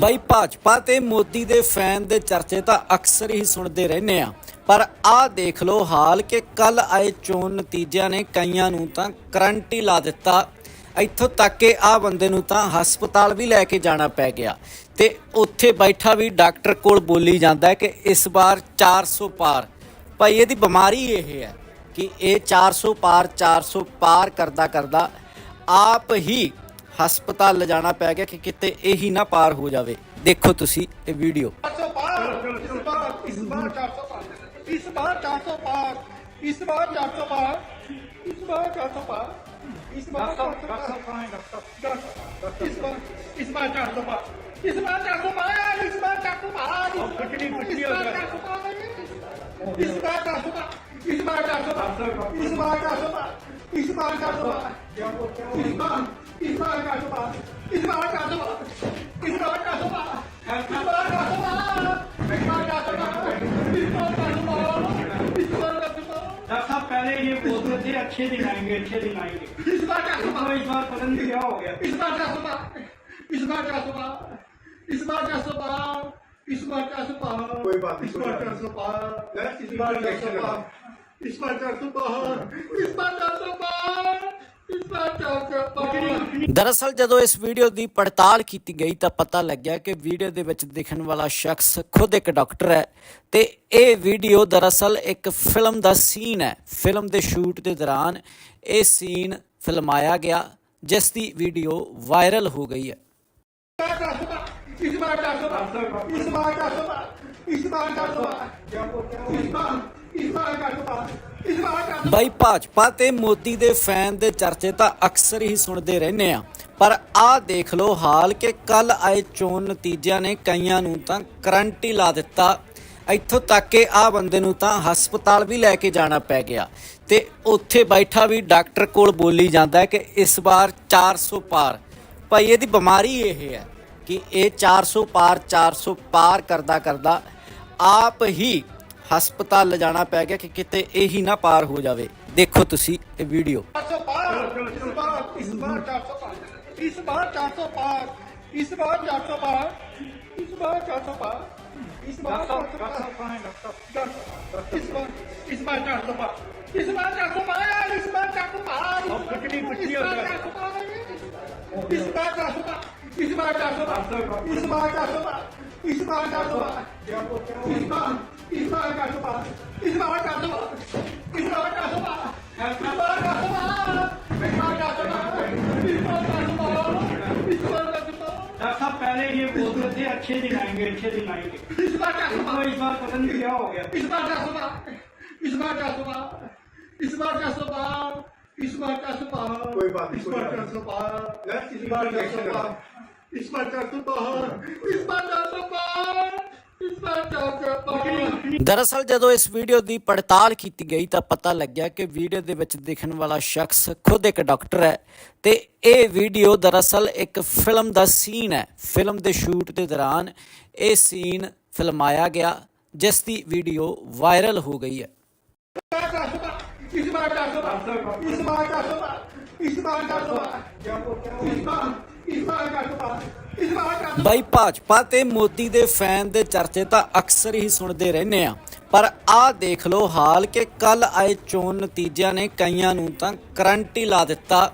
ਬਾਈ ਭਾਜਪਾ ਤੇ ਮੋਦੀ ਦੇ ਫੈਨ ਦੇ ਚਰਚੇ ਤਾਂ ਅਕਸਰ ਹੀ ਸੁਣਦੇ ਰਹਿੰਦੇ ਆ। ਪਰ ਆਹ ਦੇਖ ਲਓ ਹਾਲ ਕਿ ਕੱਲ ਆਏ ਚੋਣ ਨਤੀਜਿਆਂ ਨੇ ਕਈਆਂ ਨੂੰ ਤਾਂ ਕਰੰਟ ਹੀ ਲਾ ਦਿੱਤਾ। ਇੱਥੋਂ ਤੱਕ ਕਿ ਆਹ ਬੰਦੇ ਨੂੰ ਤਾਂ ਹਸਪਤਾਲ ਵੀ ਲੈ ਕੇ ਜਾਣਾ ਪੈ ਗਿਆ। ਤੇ ਉੱਥੇ ਬੈਠਾ ਵੀ ਡਾਕਟਰ ਕੋਲ ਬੋਲੀ ਜਾਂਦਾ ਕਿ ਇਸ ਵਾਰ 400 ਪਾਰ। ਭਾਈ, ਇਹਦੀ ਬਿਮਾਰੀ ਇਹ ਹੈ। ਕਿ ਇਹ 400 ਪਾਰ 400 ਪਾਰ ਕਰਦਾ ਕਰਦਾ ਆਪ ਹੀ ਹਸਪਤਾਲ ਲਿਜਾਣਾ ਪੈ ਗਿਆ ਕਿ ਕਿਤੇ ਇਹੀ ਨਾ ਪਾਰ ਹੋ ਜਾਵੇ ਦੇਖੋ ਤੁਸੀਂ ਇਹ ਵੀਡੀਓ ਇਸ ਬਾਰ 400 ਪਾਰ ਇਸ ਬਾਰ 400 ਪਾਰ ਇਸ ਬਾਰ 400 ਪਾਰ ਇਸ ਬਾਰ 400 ਪਾਰ ਇਸ ਬਾਰ 400 ਪਾਰ ਇਸ ਬਾਰ ਇਸ ਬਾਰ 400 ਪਾਰ ਇਸ ਬਾਰ 400 ਪਾਰ ਇਸ ਬਾਰ 400 ਪਾਰ ਕਿੰਨੀ ਖੁਸ਼ੀ ਹੋ ਰਹੀ ਹੈ इस बार का सपा इस बार का सपा इस बार का सपा इस बार का सपा इस बार का सपा इस बार का सपा इस बार का सपा पहले ये बोलते थे अच्छे दिन आएँगे अच्छे दिन आएँगे इस बार का सपा इस बार पता क्या हो गया इस बार का सपा इस बार का सपा इस बार का सपा इस बार चार सौ पाँच कोई बात नहीं, इस कोई बार बात चार सौ पाँच इस इस बार बार चार सौ election पाँच इस बार चार सौ पाँच इस बार चार सौ पाँच इस बार चार सौ पाँच ਦਰਅਸਲ ਜਦੋਂ ਇਸ ਵੀਡੀਓ ਦੀ ਪੜਤਾਲ ਕੀਤੀ ਗਈ ਤਾਂ ਪਤਾ ਲੱਗਿਆ ਕਿ ਵੀਡੀਓ ਦੇ ਵਿੱਚ ਦਿਖਣ ਵਾਲਾ ਸ਼ਖਸ ਖੁਦ ਇੱਕ ਡਾਕਟਰ ਹੈ ਤੇ ਇਹ ਵੀਡੀਓ ਦਰਅਸਲ ਇੱਕ ਫਿਲਮ ਦਾ ਸੀਨ ਹੈ ਫਿਲਮ ਦੇ ਸ਼ੂਟ ਦੇ ਦੌਰਾਨ ਇਹ ਸੀਨ ਫਿਲਮਾਇਆ ਗਿਆ ਜਿਸ ਦੀ ਵੀਡੀਓ ਵਾਇਰਲ ਹੋ ਗਈ ਹੈ इस बार चार सौ पाँच इस बार चार सौ पाँच इस बार चार सौ पाँच इस बार इस बार चार सौ पाँच इस बार चार सौ ਬਈ ਭਾਜਪਾ ਤੇ ਮੋਦੀ ਦੇ ਫੈਨ ਦੇ ਚਰਚੇ ਤਾਂ ਅਕਸਰ ਹੀ ਸੁਣਦੇ ਰਹਿੰਦੇ ਆ ਪਰ ਆਹ ਦੇਖ ਲਓ ਹਾਲ ਕਿ ਕੱਲ ਆਏ ਚੋਣ ਨਤੀਜਿਆਂ ਨੇ ਕਈਆਂ ਨੂੰ ਤਾਂ ਕਰੰਟ ਹੀ ਲਾ ਦਿੱਤਾ ਇੱਥੋਂ ਤੱਕ ਕਿ ਆਹ ਬੰਦੇ ਨੂੰ ਤਾਂ ਹਸਪਤਾਲ ਵੀ ਲੈ ਕੇ ਜਾਣਾ ਪੈ ਗਿਆ ਤੇ ਉੱਥੇ ਬੈਠਾ ਵੀ ਡਾਕਟਰ ਕੋਲ ਬੋਲੀ ਜਾਂਦਾ ਹੈ ਕਿ ਇਸ ਵਾਰ 400 ਪਾਰ ਭਾਈ ਇਹਦੀ ਬਿਮਾਰੀ ਇਹ ਹੈ ਕਿ ਇਹ 400 ਪਾਰ 400 ਪਾਰ ਕਰਦਾ ਕਰਦਾ ਆਪ ਹੀ ਹਸਪਤਾਲ ਲਿਜਾਣਾ ਪੈ ਗਿਆ ਕਿ ਕਿਤੇ ਇਹ ਹੀ ਨਾ ਪਾਰ ਹੋ ਜਾਵੇ ਦੇਖੋ ਤੁਸੀਂ ਇਹ ਵੀਡੀਓ ਇਸ ਬਾਰ 400 ਪਾਰ ਇਸ ਬਾਰ 400 ਪਾਰ ਇਸ ਬਾਰ 400 ਪਾਰ ਇਸ ਬਾਰ 400 ਪਾਰ ਪਾਰ ਇਸ ਬਾਰ ਇਸ ਬਾਰ ਪਾਰ ਇਸ ਬਾਰ 400 ਪਾਰ ਇਸ ਬਾਰ 400 ਪਾਰ ਪਾਰ इस बार चार सौ पाँच इस बार चार सौ पाँच इस बार चार सौ पाँच इस बार इस बार चार सौ पाँच इस बार इस बार चार सौ पाँच इस बार चार सौ पाँच इस बार चार सौ पाँच इस बार चार सौ पाँच इस बार चार सौ पाँच इस बार चार सौ पाँच इस बार चार सौ डॉक्टर साहब पहले ये बोलते थे अच्छे दिन आएँगे अच्छे दिन आएँगे इस बार चार सौ तो इस बार पता नहीं क्या हो गया इस बार चार सौ पाँच इस बार चार सौ पाँच इस बार चार सौ पाँच इस बार चार सौ कोई बात नहीं, इस बार चार सौ पाँच इस बार चार सौ बार İsmail Can Bahar. İsmail Can Bahar. İsmail Can Bahar. ਦਰਅਸਲ ਜਦੋਂ ਇਸ ਵੀਡੀਓ ਦੀ ਪੜਤਾਲ ਕੀਤੀ ਗਈ ਤਾਂ ਪਤਾ ਲੱਗਿਆ ਕਿ ਵੀਡੀਓ ਦੇ ਵਿੱਚ ਦਿਖਣ ਵਾਲਾ ਸ਼ਖਸ ਖੁਦ ਇੱਕ ਡਾਕਟਰ ਹੈ ਤੇ ਇਹ ਵੀਡੀਓ ਦਰਅਸਲ ਇੱਕ ਫਿਲਮ ਦਾ ਸੀਨ ਹੈ ਫਿਲਮ ਦੇ ਸ਼ੂਟ ਦੇ ਦੌਰਾਨ ਇਹ ਸੀਨ ਫਿਲਮਾਇਆ ਗਿਆ ਜਿਸ ਦੀ ਵੀਡੀਓ ਵਾਇਰਲ ਹੋ ਗਈ ਹੈ ਬਾਈ, ਭਾਜਪਾ ਤੇ ਮੋਦੀ ਦੇ ਫੈਨ ਦੇ ਚਰਚੇ ਤਾਂ ਅਕਸਰ ਹੀ ਸੁਣਦੇ ਰਹਿੰਦੇ ਆ ਪਰ ਆਹ ਦੇਖ ਲਓ ਹਾਲ ਕਿ ਕੱਲ ਆਏ ਚੋਣ ਨਤੀਜਿਆਂ ਨੇ ਕਈਆਂ ਨੂੰ ਤਾਂ ਕਰੰਟ ਹੀ ਲਾ ਦਿੱਤਾ।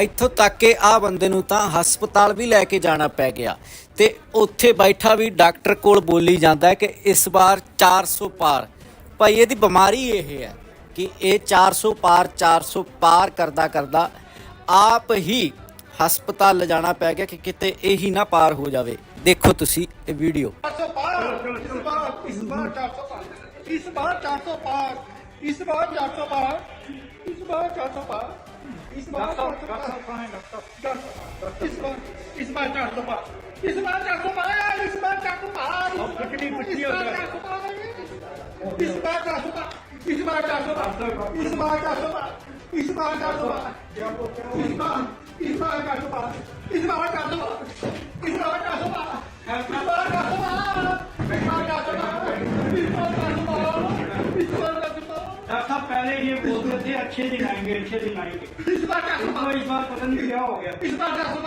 ਇੱਥੋਂ ਤੱਕ ਕਿ ਆ ਬੰਦੇ ਨੂੰ ਤਾਂ ਹਸਪਤਾਲ ਵੀ ਲੈ ਕੇ ਜਾਣਾ ਪੈ ਗਿਆ। ਤੇ ਉੱਥੇ ਬੈਠਾ ਵੀ ਡਾਕਟਰ ਕੋਲ ਬੋਲੀ ਜਾਂਦਾ ਕਿ ਇਸ ਵਾਰ 400 ਪਾਰ। ਭਾਈ, ਇਹਦੀ ਬਿਮਾਰੀ ਇਹ ਹੈ ਕਿ ਇਹ 400 ਪਾਰ 400 ਪਾਰ ਕਰਦਾ ਕਰਦਾ ਆਪ ਹੀ ਹਸਪਤਾਲ ਲਿਜਾਣਾ ਪੈ ਗਿਆ ਕਿ ਕਿਤੇ ਇਹੀ ਨਾ ਪਾਰ ਹੋ ਜਾਵੇ ਦੇਖੋ ਤੁਸੀਂ ਇਹ ਵੀਡੀਓ ਇਸ ਬਾਰ 405 ਇਸ ਬਾਰ 405 ਇਸ ਬਾਰ 405 ਇਸ ਬਾਰ 405 ਇਸ ਬਾਰ 405 ਇਸ ਬਾਰ ਇਸ ਬਾਰ 405 ਇਸ ਬਾਰ 405 ਇਸ ਬਾਰ 405 ਇਸ ਬਾਰ 405 ਇਸ ਬਾਰ 405 ਇਸ ਬਾਰ 405 ਇਸ ਬਾਰ 405 इस बार कर दो इस बार इस बार कर दो इस बार कर दो इस बार कर दो इस बार कर दो इस बार कर दो इस बार कर दो इस बार कर दो डॉक्टर पहले ये बोलते थे अच्छे दिखाएँगे अच्छे दिखाएँगे। इस बार कर दो इस बार पता क्या हो गया। इस बार कर दो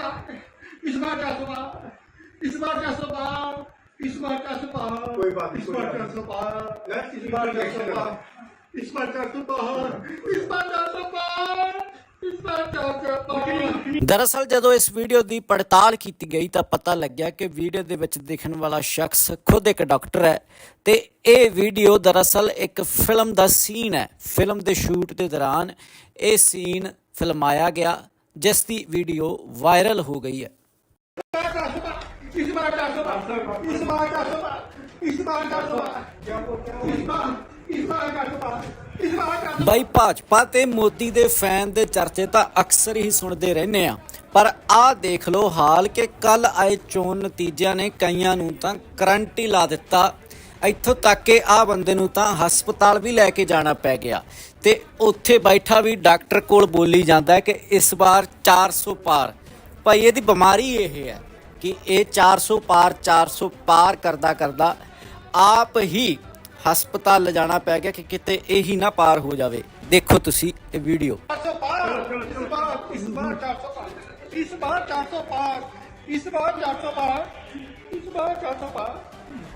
इस बार का स्वभाव इस बार का स्वभाव इस बार का स्वभाव कोई बात इस बार का स्वभाव इस बार का स्वभाव reaction पार इस बार चार सौ पार इस बार चार सौ पार इस बार चार सौ पार ਦਰਅਸਲ ਜਦੋਂ ਇਸ ਵੀਡੀਓ ਦੀ ਪੜਤਾਲ ਕੀਤੀ ਗਈ ਤਾਂ ਪਤਾ ਲੱਗਿਆ ਕਿ ਵੀਡੀਓ ਦੇ ਵਿੱਚ ਦਿਖਣ ਵਾਲਾ ਸ਼ਖਸ ਖੁਦ ਇੱਕ ਡਾਕਟਰ ਹੈ ਤੇ ਇਹ ਵੀਡੀਓ ਦਰਅਸਲ ਇੱਕ ਫਿਲਮ ਦਾ ਸੀਨ ਹੈ ਫਿਲਮ ਦੇ ਸ਼ੂਟ ਦੇ ਦੌਰਾਨ ਇਹ ਸੀਨ ਫਿਲਮਾਇਆ ਗਿਆ ਜਿਸ ਦੀ ਵੀਡੀਓ ਵਾਇਰਲ ਹੋ ਗਈ ਹੈ इस बार चार सौ पार इस बार चार सौ ਬਾਈ ਭਾਜਪਾ ਤੇ ਮੋਦੀ ਦੇ ਫੈਨ ਦੇ ਚਰਚੇ ਤਾਂ ਅਕਸਰ ਹੀ ਸੁਣਦੇ ਰਹਿੰਦੇ ਆ। ਪਰ ਆਹ ਦੇਖ ਲਓ ਹਾਲ ਕਿ ਕੱਲ ਆਏ ਚੋਣ ਨਤੀਜਿਆਂ ਨੇ ਕਈਆਂ ਨੂੰ ਤਾਂ ਕਰੰਟ ਹੀ ਲਾ ਦਿੱਤਾ। ਇੱਥੋਂ ਤੱਕ ਕਿ ਆਹ ਬੰਦੇ ਨੂੰ ਤਾਂ ਹਸਪਤਾਲ ਵੀ ਲੈ ਕੇ ਜਾਣਾ ਪੈ ਗਿਆ। ਤੇ ਉੱਥੇ ਬੈਠਾ ਵੀ ਡਾਕਟਰ ਕੋਲ ਬੋਲੀ ਜਾਂਦਾ ਹੈ ਕਿ ਇਸ ਵਾਰ 400 ਪਾਰ। ਭਾਈ, ਇਹਦੀ ਬਿਮਾਰੀ ਇਹ ਹੈ ਕਿ ਇਹ 400 ਪਾਰ 400 ਪਾਰ ਕਰਦਾ ਕਰਦਾ ਆਪ ਹੀ ਹਸਪਤਾਲ ਲਿਜਾਣਾ ਪੈ ਗਿਆ ਕਿ ਕਿਤੇ ਇਹ ਹੀ ਨਾ ਪਾਰ ਹੋ ਜਾਵੇ ਦੇਖੋ ਤੁਸੀਂ ਇਹ ਵੀਡੀਓ इस बार 405 इस बार 405 इस बार 405 इस बार 405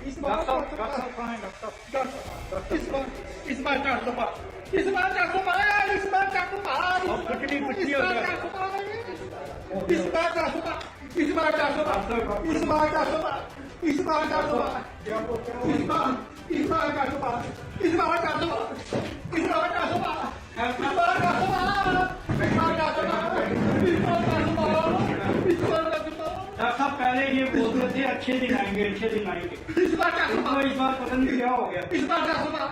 इस बार 405 इस बार इस बार 405 इस बार 405 इस बार 405 इस बार 405 इस बार 405 इस बार 405 इस बार 405 इस बार 405 इस बार 405 इस कर दो पाला इसमें और कर दो इसमें और कर दो पाला इसमें और कर दो पाला इसमें और कर दो पाला इसमें और कर दो पाला इसमें और कर दो पाला सब पहले ये बोलते थे अच्छे दिन आएँगे अच्छे दिन आएँगे इस बार का सुबह इस बार पता नहीं क्या हो गया इस बार का सुबह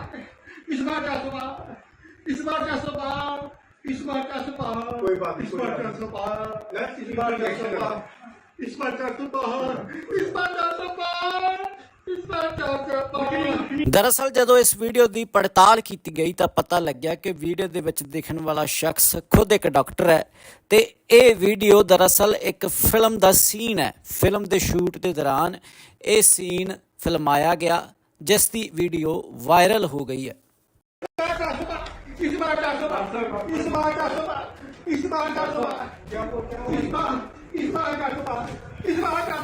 इस बार का सुबह इस बार का सुबह इस बार का सुबह कोई बात नहीं इस बार का सुबह इस बार का सुबह इस बार का सुबह इस बार का सुबह ਦਰਅਸਲ ਜਦੋਂ ਇਸ ਵੀਡੀਓ ਦੀ ਪੜਤਾਲ ਕੀਤੀ ਗਈ ਤਾਂ ਪਤਾ ਲੱਗਿਆ ਕਿ ਵੀਡੀਓ ਦੇ ਵਿੱਚ ਦਿਖਣ ਵਾਲਾ ਸ਼ਖਸ ਖੁਦ ਇੱਕ ਡਾਕਟਰ ਹੈ ਤੇ ਇਹ ਵੀਡੀਓ ਦਰਅਸਲ ਇੱਕ ਫਿਲਮ ਦਾ ਸੀਨ ਹੈ। ਫਿਲਮ ਦੇ ਸ਼ੂਟ ਦੇ ਦੌਰਾਨ ਇਹ ਸੀਨ ਫਿਲਮਾਇਆ ਗਿਆ, ਜਿਸ ਦੀ ਵੀਡੀਓ ਵਾਇਰਲ ਹੋ ਗਈ ਹੈ।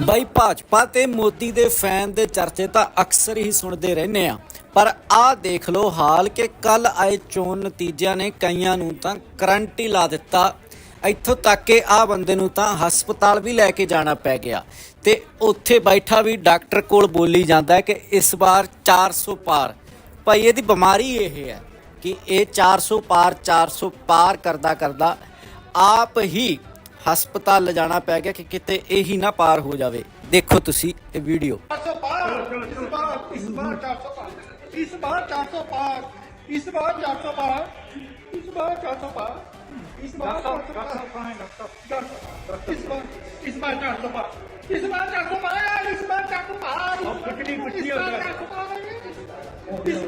ਬਾਈ ਭਾਜਪਾ ਤੇ ਮੋਦੀ ਦੇ ਫੈਨ ਦੇ ਚਰਚੇ ਤਾਂ ਅਕਸਰ ਹੀ ਸੁਣਦੇ ਰਹਿੰਦੇ ਆ ਪਰ ਆਹ ਦੇਖ ਲਓ ਹਾਲ ਕਿ ਕੱਲ ਆਏ ਚੋਣ ਨਤੀਜਿਆਂ ਨੇ ਕਈਆਂ ਨੂੰ ਤਾਂ ਕਰੰਟ ਹੀ ਲਾ ਦਿੱਤਾ। ਇੱਥੋਂ ਤੱਕ ਕਿ ਆਹ ਬੰਦੇ ਨੂੰ ਤਾਂ ਹਸਪਤਾਲ ਵੀ ਲੈ ਕੇ ਜਾਣਾ ਪੈ ਗਿਆ। ਤੇ ਉੱਥੇ ਬੈਠਾ ਵੀ ਡਾਕਟਰ ਕੋਲ ਬੋਲੀ ਜਾਂਦਾ ਕਿ ਇਸ ਵਾਰ 400 ਪਾਰ। ਭਾਈ, ਇਹਦੀ ਬਿਮਾਰੀ ਇਹ ਹੈ ਕਿ ਇਹ 400 ਪਾਰ 400 ਪਾਰ ਕਰਦਾ ਕਰਦਾ ਆਪ ਹੀ ਹਸਪਤਾਲ ਲਿਜਾਣਾ ਪੈ ਗਿਆ ਕਿ ਕਿਤੇ ਇਹੀ ਨਾ ਪਾਰ ਹੋ ਜਾਵੇ। ਦੇਖੋ ਤੁਸੀਂ ਇਹ ਵੀਡੀਓ। ਇਸ ਬਾਰ 405 ਇਸ ਬਾਰ ਇਸ ਬਾਰ 405 ਇਸ ਬਾਰ 405 ਇਸ ਬਾਰ 405 ਇਸ ਬਾਰ ਇਸ ਬਾਰ 405 ਇਸ ਬਾਰ 405 ਇਸ ਬਾਰ 405 ਪਕੜੀ ਪੱਟੀ ਇਸ ਬਾਰ 405 ਇਸ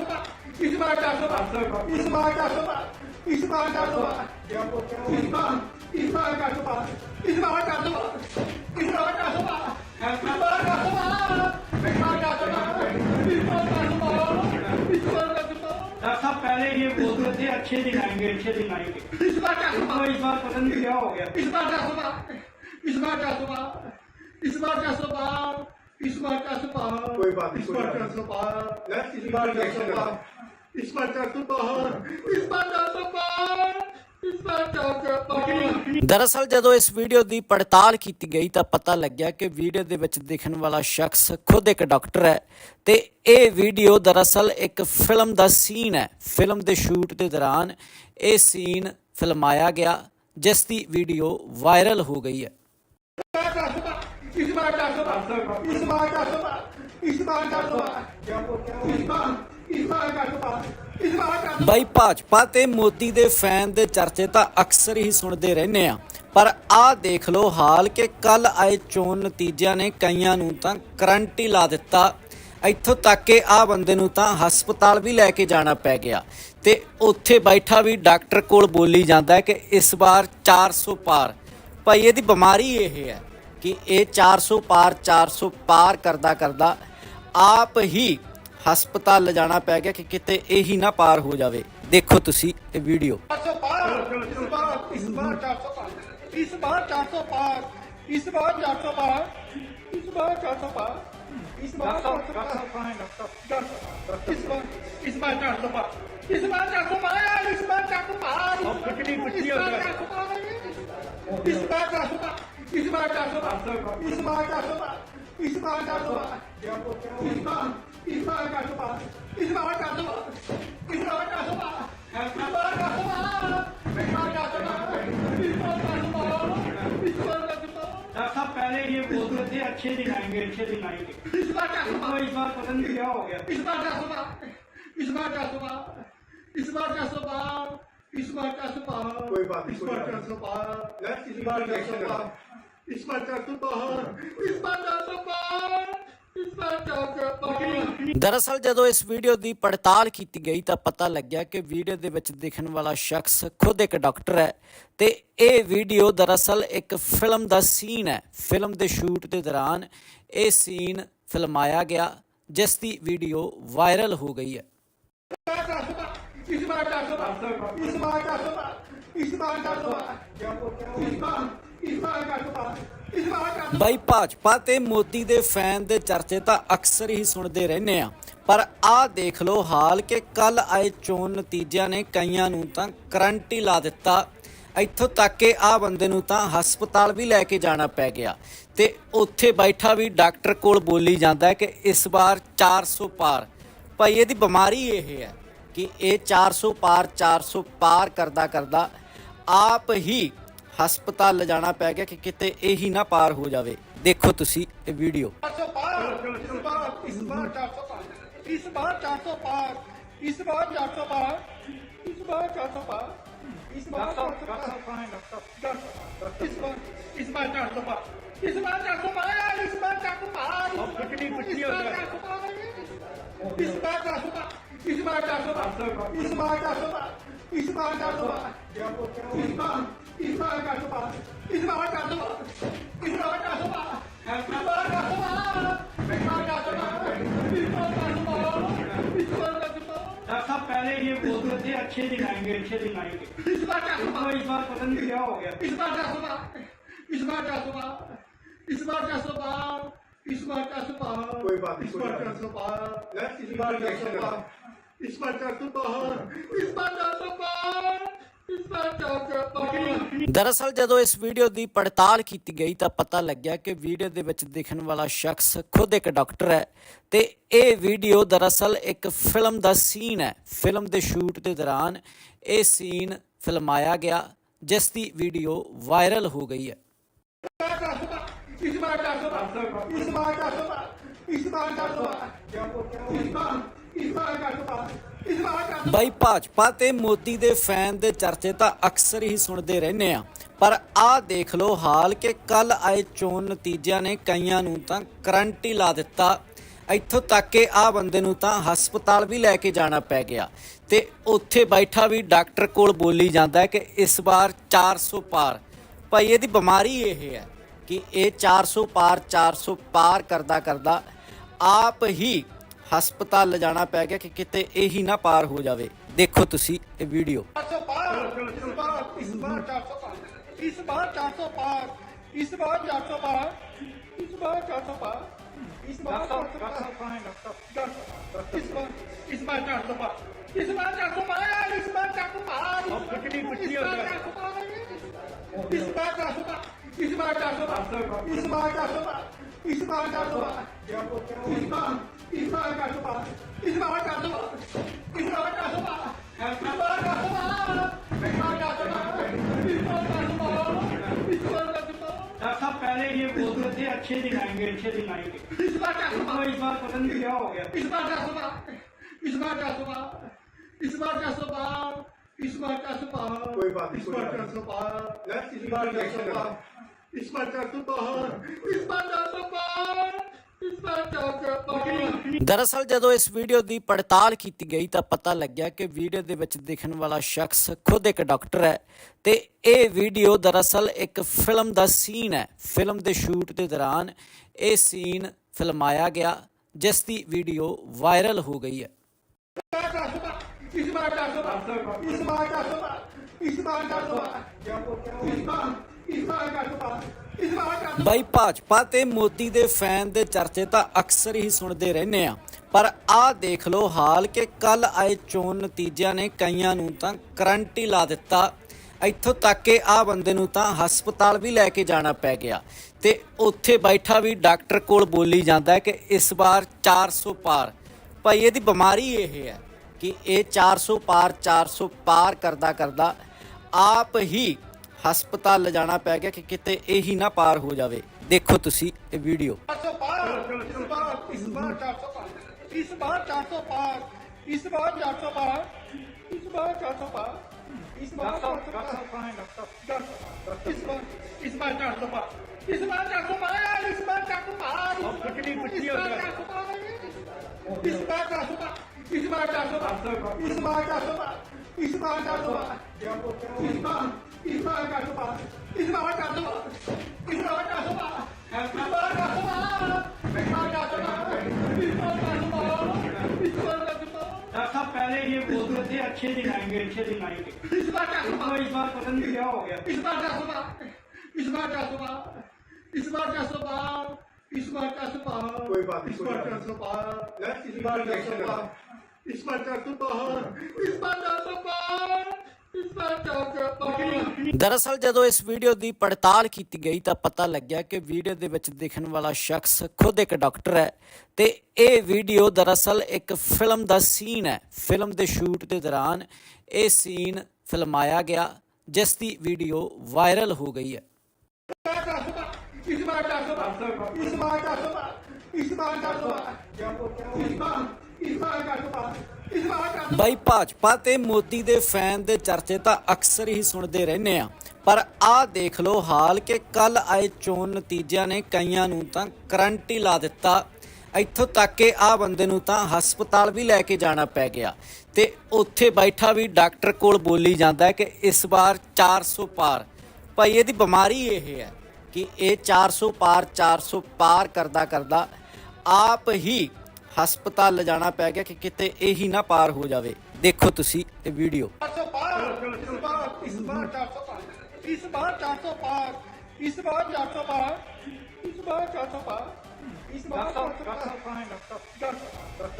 ਬਾਰ ਇਸ ਬਾਰ 405 ਇਸ ਬਾਰ ਇਸ ਬਾਰ 405 ਇਸ ਬਾਰ इस बार का İsmail इस बार İsmail kaçtı bana. İsmail kaçtı bana. İsmail kaçtı bana. İsmail kaçtı bana. İsmail kaçtı बना साहब पहले ये बोलते थे अच्छे दिन आएँगे अच्छे दिन आएँगे इस बार क्या सुबह इस बार पता नहीं क्या हो गया? इस बार क्या सुबह इस बार क्या सुबह इस बार क्या सुबह इस बार क्या सुबह कोई बात नहीं इस बार का सुबह इस बार क्या सुबह इस बार क्या सुबह इस बार का सुबह ਦਰਅਸਲ ਜਦੋਂ ਇਸ ਵੀਡੀਓ ਦੀ ਪੜਤਾਲ ਕੀਤੀ ਗਈ ਤਾਂ ਪਤਾ ਲੱਗਿਆ ਕਿ ਵੀਡੀਓ ਦੇ ਵਿੱਚ ਦਿਖਣ ਵਾਲਾ ਸ਼ਖਸ ਖੁਦ ਇੱਕ ਡਾਕਟਰ ਹੈ ਤੇ ਇਹ ਵੀਡੀਓ ਦਰਅਸਲ ਇੱਕ ਫਿਲਮ ਦਾ ਸੀਨ ਹੈ। ਫਿਲਮ ਦੇ ਸ਼ੂਟ ਦੇ ਦੌਰਾਨ ਇਹ ਸੀਨ ਫਿਲਮਾਇਆ ਗਿਆ, ਜਿਸ ਦੀ ਵੀਡੀਓ ਵਾਇਰਲ ਹੋ ਗਈ ਹੈ। ਬਾਈ ਭਾਜਪਾ ਤੇ ਮੋਦੀ ਦੇ ਫੈਨ ਦੇ ਚਰਚੇ ਤਾਂ ਅਕਸਰ ਹੀ ਸੁਣਦੇ ਰਹਿੰਦੇ ਆ ਪਰ ਆਹ ਦੇਖ ਲਓ ਹਾਲ ਕਿ ਕੱਲ ਆਏ ਚੋਣ ਨਤੀਜਿਆਂ ਨੇ ਕਈਆਂ ਨੂੰ ਤਾਂ ਕਰੰਟ ਹੀ ਲਾ ਦਿੱਤਾ। ਇੱਥੋਂ ਤੱਕ ਕਿ ਆ ਬੰਦੇ ਨੂੰ ਤਾਂ ਹਸਪਤਾਲ ਵੀ ਲੈ ਕੇ ਜਾਣਾ ਪੈ ਗਿਆ। ਤੇ ਉੱਥੇ ਬੈਠਾ ਵੀ ਡਾਕਟਰ ਕੋਲ ਬੋਲੀ ਜਾਂਦਾ ਕਿ ਇਸ ਵਾਰ 400 ਪਾਰ। ਭਾਈ, ਇਹਦੀ ਬਿਮਾਰੀ ਇਹ ਹੈ ਕਿ ਇਹ 400 ਪਾਰ 400 ਪਾਰ ਕਰਦਾ ਕਰਦਾ ਆਪ ਹੀ ਹਸਪਤਾਲ ਲਿਜਾਣਾ ਪੈ ਗਿਆ ਕਿ ਕਿਤੇ ਇਹੀ ਨਾ ਪਾਰ ਹੋ ਜਾਵੇ ਦੇਖੋ ਤੁਸੀਂ ਇਹ ਵੀਡੀਓ चार सौ पार इस बार इस बार चार सौ पार इस बार चार सौ पार इस बार चार सौ पार इस बार चार सौ पार इस बार चार सौ पार इस बार इस बार चार सौ पार इस बार चार सौ पार इस बार चार सौ पार अब कितनी कुश्ती इस हो बार गया? चार सौ पार इस बार चार सौ पार इस बार चार सौ पार इस बार चार सौ पार इस पहले ये बोलते थे अच्छे दिन आएँगे अच्छे दिन आएँगे इस बार क्या सुबह इस बार पता क्या हो गया इस बार क्या सुबह इस बार का सुबह इस बार का सुबह इस बार का सुबह कोई बात इस बार का सुबह इस बार का सुबह इस बार का सुबह इस बार का सुबह ਦਰਅਸਲ ਜਦੋਂ ਇਸ ਵੀਡੀਓ ਦੀ ਪੜਤਾਲ ਕੀਤੀ ਗਈ ਤਾਂ ਪਤਾ ਲੱਗਿਆ ਕਿ ਵੀਡੀਓ ਦੇ ਵਿੱਚ ਦਿਖਣ ਵਾਲਾ ਸ਼ਖਸ ਖੁਦ ਇੱਕ ਡਾਕਟਰ ਹੈ ਤੇ ਇਹ ਵੀਡੀਓ ਦਰਅਸਲ ਇੱਕ ਫਿਲਮ ਦਾ ਸੀਨ ਹੈ। ਫਿਲਮ ਦੇ ਸ਼ੂਟ ਦੇ ਦੌਰਾਨ ਇਹ ਸੀਨ ਫਿਲਮਾਇਆ ਗਿਆ, ਜਿਸ ਦੀ ਵੀਡੀਓ ਵਾਇਰਲ ਹੋ ਗਈ ਹੈ। ਬਾਈ, ਭਾਜਪਾ ਤੇ ਮੋਦੀ ਦੇ ਫੈਨ ਦੇ ਚਰਚੇ ਤਾਂ ਅਕਸਰ ਹੀ ਸੁਣਦੇ ਰਹਿੰਦੇ ਆ। ਪਰ ਆਹ ਦੇਖ ਲਓ ਹਾਲ ਕਿ ਕੱਲ ਆਏ ਚੋਣ ਨਤੀਜਿਆਂ ਨੇ ਕਈਆਂ ਨੂੰ ਤਾਂ ਕਰੰਟ ਹੀ ਲਾ ਦਿੱਤਾ। ਇੱਥੋਂ ਤੱਕ ਕਿ ਆਹ ਬੰਦੇ ਨੂੰ ਤਾਂ ਹਸਪਤਾਲ ਵੀ ਲੈ ਕੇ ਜਾਣਾ ਪੈ ਗਿਆ। ਤੇ ਉੱਥੇ ਬੈਠਾ ਵੀ ਡਾਕਟਰ ਕੋਲ ਬੋਲੀ ਜਾਂਦਾ ਕਿ ਇਸ ਵਾਰ 400 ਪਾਰ। ਭਾਈ, ਇਹਦੀ ਬਿਮਾਰੀ ਇਹ ਹੈ ਕਿ ਇਹ 400 ਪਾਰ 400 ਪਾਰ ਕਰਦਾ ਕਰਦਾ ਆਪ ਹੀ ਹਸਪਤਾਲ ਲਿਜਾਣਾ ਪੈ ਗਿਆ ਕਿ ਕਿਤੇ ਇਹ ਹੀ ਨਾ ਪਾਰ ਹੋ ਜਾਵੇ। ਦੇਖੋ ਤੁਸੀਂ ਇਹ ਵੀਡੀਓ। ਇਸ ਬਾਰ 405 ਇਸ ਬਾਰ 405 ਇਸ ਬਾਰ 405 ਇਸ ਬਾਰ 405 ਇਸ ਬਾਰ 405 ਇਸ ਬਾਰ ਇਸ ਬਾਰ 405 ਇਸ ਬਾਰ 405 ਇਸ ਬਾਰ 405 ਕਿੰਨੀ ਪਿੱਛੀ ਹੋ ਗਿਆ ਇਸ ਬਾਰ 405 ਇਸ ਬਾਰ 405 ਇਸ ਬਾਰ 405 ਇਸ ਬਾਰ 405 ਇਸ ਬਾਰ 405 इसमें और पहले ये बोलते थे, अच्छे दिखाएँगे अच्छे दिखाएँगे। इस बार क्या सुबह इस बार पता क्या हो गया। इस बार क्या सुबह? इस बार क्या सुबह? इस बार क्या सुबह इस बार क्या सुबह कोई बात इस बार क्या सुबह? इस बार क्या सुबह? इस बार क्या सुबह? इस बार क्या सुबह? ਦਰਅਸਲ ਜਦੋਂ ਇਸ ਵੀਡੀਓ ਦੀ ਪੜਤਾਲ ਕੀਤੀ ਗਈ ਤਾਂ ਪਤਾ ਲੱਗਿਆ ਕਿ ਵੀਡੀਓ ਦੇ ਵਿੱਚ ਦਿਖਣ ਵਾਲਾ ਸ਼ਖਸ ਖੁਦ ਇੱਕ ਡਾਕਟਰ ਹੈ ਤੇ ਇਹ ਵੀਡੀਓ ਦਰਅਸਲ ਇੱਕ ਫਿਲਮ ਦਾ ਸੀਨ ਹੈ। ਫਿਲਮ ਦੇ ਸ਼ੂਟ ਦੇ ਦੌਰਾਨ ਇਹ ਸੀਨ ਫਿਲਮਾਇਆ ਗਿਆ, ਜਿਸ ਦੀ ਵੀਡੀਓ ਵਾਇਰਲ ਹੋ ਗਈ ਹੈ। ਬਾਈ ਭਾਜਪਾ ਤੇ ਮੋਦੀ ਦੇ ਫੈਨ ਦੇ ਚਰਚੇ ਤਾਂ ਅਕਸਰ ਹੀ ਸੁਣਦੇ ਰਹਿੰਦੇ ਆ ਪਰ ਆਹ ਦੇਖ ਲਓ ਹਾਲ ਕਿ ਕੱਲ ਆਏ ਚੋਣ ਨਤੀਜਿਆਂ ਨੇ ਕਈਆਂ ਨੂੰ ਤਾਂ ਕਰੰਟ ਹੀ ਲਾ ਦਿੱਤਾ। ਇੱਥੋਂ ਤੱਕ ਕਿ ਆਹ ਬੰਦੇ ਨੂੰ ਤਾਂ ਹਸਪਤਾਲ ਵੀ ਲੈ ਕੇ ਜਾਣਾ ਪੈ ਗਿਆ। ਤੇ ਉੱਥੇ ਬੈਠਾ ਵੀ ਡਾਕਟਰ ਕੋਲ ਬੋਲੀ ਜਾਂਦਾ ਕਿ ਇਸ ਵਾਰ 400 ਪਾਰ। ਭਾਈ, ਇਹਦੀ ਬਿਮਾਰੀ ਇਹ ਹੈ ਕਿ ਇਹ 400 ਪਾਰ 400 ਪਾਰ ਕਰਦਾ ਕਰਦਾ ਆਪ ਹੀ ਹਸਪਤਾਲ ਲਿਜਾਣਾ ਪੈ ਗਿਆ ਕਿ ਕਿਤੇ ਇਹੀ ਨਾ ਪਾਰ ਹੋ ਜਾਵੇ ਦੇਖੋ ਤੁਸੀਂ ਇਹ ਵੀਡੀਓ ਇਸ ਬਾਰ 405 ਇਸ ਬਾਰ 405 ਇਸ ਬਾਰ 405 ਇਸ ਬਾਰ 405 ਇਸ ਬਾਰ 405 ਇਸ ਬਾਰ ਇਸ ਬਾਰ 405 ਇਸ ਬਾਰ 405 ਇਸ ਬਾਰ 405 ਇਸ ਬਾਰ 405 ਇਸ ਬਾਰ 405 ਇਸ ਬਾਰ 405 ਇਸ ਬਾਰ 405 ਇਸ ਬਾਰ 405 ਇਸ ইসমাইল কাসবা पहले ये बोलते थे अच्छे दिखाएँगे अच्छे दिन इस बार क्या सुबह इस बार पता नहीं क्या हो गया इस बार क्या सुबह इस बार क्या सुबह इस बार क्या सुबह इस बार क्या सुबह कोई बात इस बार क्या सुबह इस बार का सुबह इस बार का सुबह इस बार का सुबह ਦਰਅਸਲ ਜਦੋਂ ਇਸ ਵੀਡੀਓ ਦੀ ਪੜਤਾਲ ਕੀਤੀ ਗਈ ਤਾਂ ਪਤਾ ਲੱਗਿਆ ਕਿ ਵੀਡੀਓ ਦੇ ਵਿੱਚ ਦਿਖਣ ਵਾਲਾ ਸ਼ਖਸ ਖੁਦ ਇੱਕ ਡਾਕਟਰ ਹੈ ਤੇ ਇਹ ਵੀਡੀਓ ਦਰਅਸਲ ਇੱਕ ਫਿਲਮ ਦਾ ਸੀਨ ਹੈ। ਫਿਲਮ ਦੇ ਸ਼ੂਟ ਦੇ ਦੌਰਾਨ ਇਹ ਸੀਨ ਫਿਲਮਾਇਆ ਗਿਆ, ਜਿਸ ਦੀ ਵੀਡੀਓ ਵਾਇਰਲ ਹੋ ਗਈ ਹੈ। ਬਾਈ ਭਾਜਪਾ ਤੇ ਮੋਦੀ ਦੇ ਫੈਨ ਦੇ ਚਰਚੇ ਤਾਂ ਅਕਸਰ ਹੀ ਸੁਣਦੇ ਰਹਿੰਦੇ ਆ ਪਰ ਆਹ ਦੇਖ ਲਓ ਹਾਲ ਕਿ ਕੱਲ ਆਏ ਚੋਣ ਨਤੀਜਿਆਂ ਨੇ ਕਈਆਂ ਨੂੰ ਤਾਂ ਕਰੰਟ ਹੀ ਲਾ ਦਿੱਤਾ। ਇੱਥੋਂ ਤੱਕ ਕਿ ਆਹ ਬੰਦੇ ਨੂੰ ਤਾਂ ਹਸਪਤਾਲ ਵੀ ਲੈ ਕੇ ਜਾਣਾ ਪੈ ਗਿਆ। ਤੇ ਉੱਥੇ ਬੈਠਾ ਵੀ ਡਾਕਟਰ ਕੋਲ ਬੋਲੀ ਜਾਂਦਾ ਕਿ ਇਸ ਵਾਰ 400 ਪਾਰ। ਭਾਈ, ਇਹਦੀ ਬਿਮਾਰੀ ਇਹ ਹੈ ਕਿ ਇਹ 400 ਪਾਰ 400 ਪਾਰ ਕਰਦਾ ਕਰਦਾ ਆਪ ਹੀ ਹਸਪਤਾਲ ਲਿਜਾਣਾ ਪੈ ਗਿਆ ਕਿ ਕਿਤੇ ਇਹ ਨਾ ਪਾਰ ਹੋ ਜਾਵੇ। ਦੇਖੋ ਤੁਸੀਂ ਇਹ ਵੀਡੀਓ। ਇਸ ਬਾਰ 412 ਇਸ ਬਾਰ ਇਸ ਬਾਰ 412 ਇਸ ਬਾਰ 412 ਇਸ ਬਾਰ 412 ਇਸ ਬਾਰ ਇਸ ਬਾਰ 412 ਇਸ ਬਾਰ 412 ਇਸ ਬਾਰ 412 ਪਟੜੀ ਪੱਟੀ ਹੋ ਗਿਆ ਇਸ ਬਾਰ 412 ਇਸ ਬਾਰ 412 ਇਸ ਬਾਰ 412 ਇਸ ਬਾਰ 412 ਇਸ ਬਾਰ 412 पहले ये बोलते थे अच्छे दिन आएँगे अच्छे दिन आएँगे इस बार का सुबह इस बार पसंद क्या हो गया इस बार का सुबह इस बार का सुबह इस बार का सुबह इस बार का सुबह कोई बात इस बार का सुबह इस बार का सुबह इस बार का सुबह इस बार का सुबह ਦਰਅਸਲ ਜਦੋਂ ਇਸ ਵੀਡੀਓ ਦੀ ਪੜਤਾਲ ਕੀਤੀ ਗਈ ਤਾਂ ਪਤਾ ਲੱਗਿਆ ਕਿ ਵੀਡੀਓ ਦੇ ਵਿੱਚ ਦਿਖਣ ਵਾਲਾ ਸ਼ਖਸ ਖੁਦ ਇੱਕ ਡਾਕਟਰ ਹੈ ਤੇ ਇਹ ਵੀਡੀਓ ਦਰਅਸਲ ਇੱਕ ਫਿਲਮ ਦਾ ਸੀਨ ਹੈ। ਫਿਲਮ ਦੇ ਸ਼ੂਟ ਦੇ ਦੌਰਾਨ ਇਹ ਸੀਨ ਫਿਲਮਾਇਆ ਗਿਆ, ਜਿਸ ਦੀ ਵੀਡੀਓ ਵਾਇਰਲ ਹੋ ਗਈ ਹੈ। ਬਾਈ ਭਾਜਪਾ ਤੇ ਮੋਦੀ ਦੇ ਫੈਨ ਦੇ ਚਰਚੇ ਤਾਂ ਅਕਸਰ ਹੀ ਸੁਣਦੇ ਰਹਿੰਦੇ ਆ ਪਰ ਆਹ ਦੇਖ ਲਓ ਹਾਲ ਕਿ ਕੱਲ ਆਏ ਚੋਣ ਨਤੀਜਿਆਂ ਨੇ ਕਈਆਂ ਨੂੰ ਤਾਂ ਕਰੰਟ ਹੀ ਲਾ ਦਿੱਤਾ। ਇੱਥੋਂ ਤੱਕ ਕਿ ਆਹ ਬੰਦੇ ਨੂੰ ਤਾਂ ਹਸਪਤਾਲ ਵੀ ਲੈ ਕੇ ਜਾਣਾ ਪੈ ਗਿਆ। ਤੇ ਉੱਥੇ ਬੈਠਾ ਵੀ ਡਾਕਟਰ ਕੋਲ ਬੋਲੀ ਜਾਂਦਾ ਕਿ ਇਸ ਵਾਰ 400 ਪਾਰ। ਭਾਈ, ਇਹਦੀ ਬਿਮਾਰੀ ਇਹ ਹੈ ਕਿ ਇਹ 400 ਪਾਰ 400 ਪਾਰ ਕਰਦਾ ਕਰਦਾ ਆਪ ਹੀ ਹਸਪਤਾਲ ਲਿਜਾਣਾ ਪੈ ਗਿਆ ਕਿ ਕਿਤੇ ਇਹੀ ਨਾ ਪਾਰ ਹੋ ਜਾਵੇ ਦੇਖੋ ਤੁਸੀਂ ਇਹ ਵੀਡੀਓ चार सौ पार इस बार इस बार चार सौ पार इस बार चार सौ पार इस बार चार सौ पार इस बार चार सौ पार इस बार चार सौ पार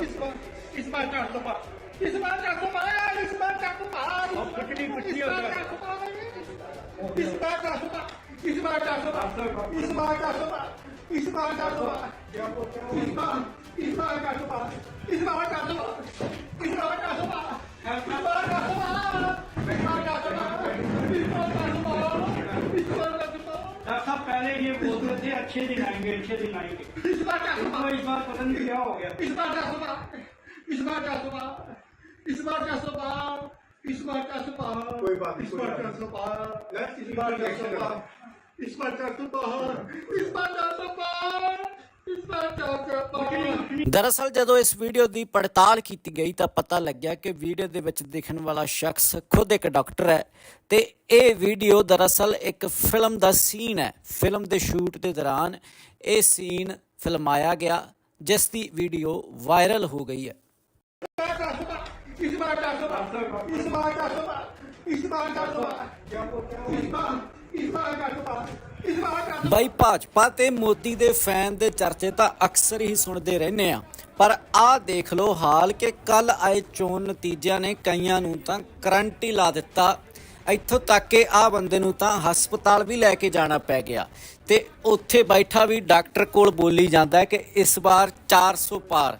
इस बार इस बार चार सौ पार इस बार चार सौ पार इस बार चार सौ पार पिछली पिछली इस हो बार जाए। चार सौ पार इस बार चार सौ पार इस बार चार सौ पार इस बार कर दो इस बार इस बार कर दो इस बार कर दो इस बार कर दो इस बार कर दो इस बार कर दो इस बार कर दो इस बार कर दो साहब पहले ये बोलते थे अच्छे दिन आएँगे अच्छे दिन आएँगे तो इस बार कर दो इस बार पता क्या हो गया इस बार कर दो इस बार कर दो इस बार कर। दो इस बार का सुपार कोई बात इस बार का सुपार इस बार का सुपार ਦਰਅਸਲ ਜਦੋਂ ਇਸ ਵੀਡੀਓ ਦੀ ਪੜਤਾਲ ਕੀਤੀ ਗਈ ਤਾਂ ਪਤਾ ਲੱਗਿਆ ਕਿ ਵੀਡੀਓ ਦੇ ਵਿੱਚ ਦਿਖਣ ਵਾਲਾ ਸ਼ਖਸ ਖੁਦ ਇੱਕ ਡਾਕਟਰ ਹੈ ਤੇ ਇਹ ਵੀਡੀਓ ਦਰਅਸਲ ਇੱਕ ਫਿਲਮ ਦਾ ਸੀਨ ਹੈ। ਫਿਲਮ ਦੇ ਸ਼ੂਟ ਦੇ ਦੌਰਾਨ ਇਹ ਸੀਨ ਫਿਲਮਾਇਆ ਗਿਆ ਜਿਸ ਦੀ ਵੀਡੀਓ ਵਾਇਰਲ ਹੋ ਗਈ ਹੈ। ਬਾਈ ਭਾਜਪਾ ਤੇ ਮੋਦੀ ਦੇ ਫੈਨ ਦੇ ਚਰਚੇ ਤਾਂ ਅਕਸਰ ਹੀ ਸੁਣਦੇ ਰਹਿੰਦੇ ਆ। ਪਰ ਆਹ ਦੇਖ ਲਓ ਹਾਲ ਕਿ ਕੱਲ ਆਏ ਚੋਣ ਨਤੀਜਿਆਂ ਨੇ ਕਈਆਂ ਨੂੰ ਤਾਂ ਕਰੰਟ ਹੀ ਲਾ ਦਿੱਤਾ। ਇੱਥੋਂ ਤੱਕ ਕਿ ਆ ਬੰਦੇ ਨੂੰ ਤਾਂ ਹਸਪਤਾਲ ਵੀ ਲੈ ਕੇ ਜਾਣਾ ਪੈ ਗਿਆ। ਤੇ ਉੱਥੇ ਬੈਠਾ ਵੀ ਡਾਕਟਰ ਕੋਲ ਬੋਲੀ ਜਾਂਦਾ ਹੈ ਕਿ ਇਸ ਵਾਰ 400 ਪਾਰ।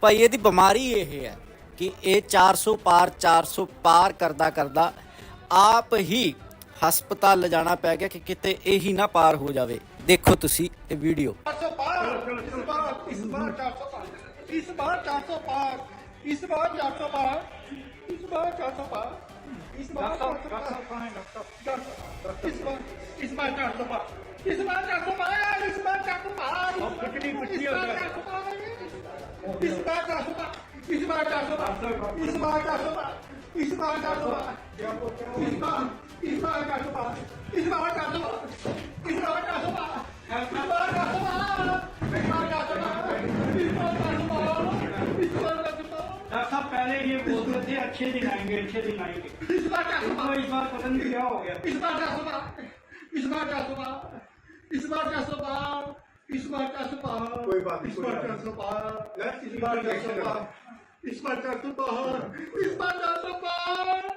ਭਾਈ, ਇਹਦੀ ਬਿਮਾਰੀ ਇਹ ਹੈ ਕਿ ਇਹ 400 ਪਾਰ 400 ਪਾਰ ਕਰਦਾ ਕਰਦਾ ਆਪ ਹੀ ਹਸਪਤਾਲ ਲਿਜਾਣਾ ਪੈ ਗਿਆ ਕਿ ਕਿਤੇ ਇਹੀ ਨਾ ਪਾਰ ਹੋ ਜਾਵੇ। ਦੇਖੋ ਤੁਸੀਂ ਇਹ ਵੀਡੀਓ। ਇਸ ਬਾਰ 405 ਇਸ ਬਾਰ 405 ਇਸ ਬਾਰ 405 ਇਸ ਬਾਰ 405 ਇਸ ਬਾਰ 405 ਇਸ ਬਾਰ ਇਸ ਬਾਰ 405 ਇਸ ਬਾਰ 405 ਇਸ ਬਾਰ 405 ਇਸ ਬਾਰ 405 ਇਸ ਬਾਰ 405 ਇਸ ਬਾਰ 405 ਇਸ ਬਾਰ ਇਸ ਬਾਰ 405 ਇਸ ਬਾਰ 405 ਇਸ ਬਾਰ 405 इसमें काटो ये अच्छे दिखाएँगे आएँगे अच्छे दिन आएँगे इस बार काटो पा इस बार पता नहीं क्या हो गया इस बार काटो पा इस बार काटो पा इस बार काटो पा इस बार का सुपार इस बार का सुपार इस बार का सुपार इस बार का सुपार इस बार का सुपार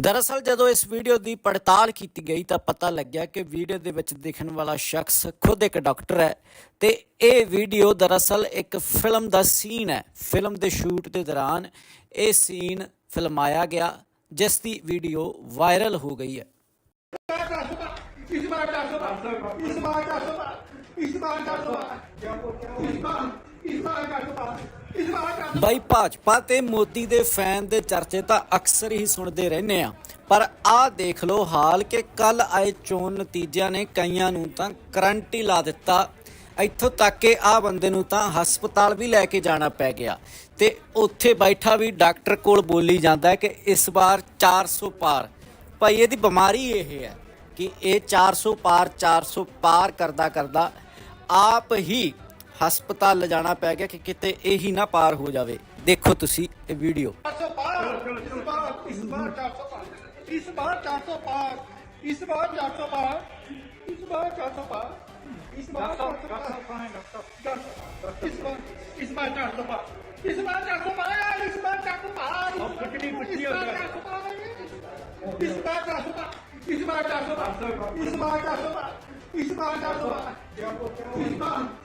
ਦਰਅਸਲ ਜਦੋਂ ਇਸ ਵੀਡੀਓ ਦੀ ਪੜਤਾਲ ਕੀਤੀ ਗਈ ਤਾਂ ਪਤਾ ਲੱਗਿਆ ਕਿ ਵੀਡੀਓ ਦੇ ਵਿੱਚ ਦਿਖਣ ਵਾਲਾ ਸ਼ਖਸ ਖੁਦ ਇੱਕ ਡਾਕਟਰ ਹੈ ਤੇ ਇਹ ਵੀਡੀਓ ਦਰਅਸਲ ਇੱਕ ਫਿਲਮ ਦਾ ਸੀਨ ਹੈ। ਫਿਲਮ ਦੇ ਸ਼ੂਟ ਦੇ ਦੌਰਾਨ ਇਹ ਸੀਨ ਫਿਲਮਾਇਆ ਗਿਆ, ਜਿਸ ਦੀ ਵੀਡੀਓ ਵਾਇਰਲ ਹੋ ਗਈ ਹੈ। ਬਾਈ, ਭਾਜਪਾ ਤੇ ਮੋਦੀ ਦੇ ਫੈਨ ਦੇ ਚਰਚੇ ਤਾਂ ਅਕਸਰ ਹੀ ਸੁਣਦੇ ਰਹਿੰਦੇ ਆ। ਪਰ ਆਹ ਦੇਖ ਲਓ ਹਾਲ ਕਿ ਕੱਲ ਆਏ ਚੋਣ ਨਤੀਜਿਆਂ ਨੇ ਕਈਆਂ ਨੂੰ ਤਾਂ ਕਰੰਟ ਹੀ ਲਾ ਦਿੱਤਾ। ਇੱਥੋਂ ਤੱਕ ਕਿ ਆਹ ਬੰਦੇ ਨੂੰ ਤਾਂ ਹਸਪਤਾਲ ਵੀ ਲੈ ਕੇ ਜਾਣਾ ਪੈ ਗਿਆ। ਤੇ ਉੱਥੇ ਬੈਠਾ ਵੀ ਡਾਕਟਰ ਕੋਲ ਬੋਲੀ ਜਾਂਦਾ ਕਿ ਇਸ ਵਾਰ 400 ਪਾਰ। ਭਾਈ, ਇਹਦੀ ਬਿਮਾਰੀ ਇਹ ਹੈ ਕਿ ਇਹ 400 ਪਾਰ 400 ਪਾਰ ਕਰਦਾ ਕਰਦਾ ਆਪ ਹੀ ਹਸਪਤਾਲ ਲਿਜਾਣਾ ਪੈ ਗਿਆ ਕਿ ਕਿਤੇ ਇਹੀ ਨਾ ਪਾਰ ਹੋ ਜਾਵੇ। ਦੇਖੋ ਤੁਸੀਂ ਇਹ ਵੀਡੀਓ। ਇਸ ਬਾਰ 400 ਪਾਰ ਇਸ ਬਾਰ 400 ਪਾਰ ਇਸ ਬਾਰ 400 ਪਾਰ ਇਸ ਬਾਰ 400 ਪਾਰ ਇਸ ਬਾਰ 400 ਪਾਰ ਇਸ ਬਾਰ ਇਸ ਬਾਰ ਪਾਰ ਇਸ ਬਾਰ 400 ਪਾਰ ਇਸ ਬਾਰ 400 ਪਾਰ ਇਸ ਬਾਰ 400 ਪਾਰ ਇਸ ਬਾਰ 400 ਪਾਰ ਇਸ ਬਾਰ 400 ਪਾਰ ਇਸ ਬਾਰ 400 ਪਾਰ ਇਸ ਬਾਰ 400 ਪਾਰ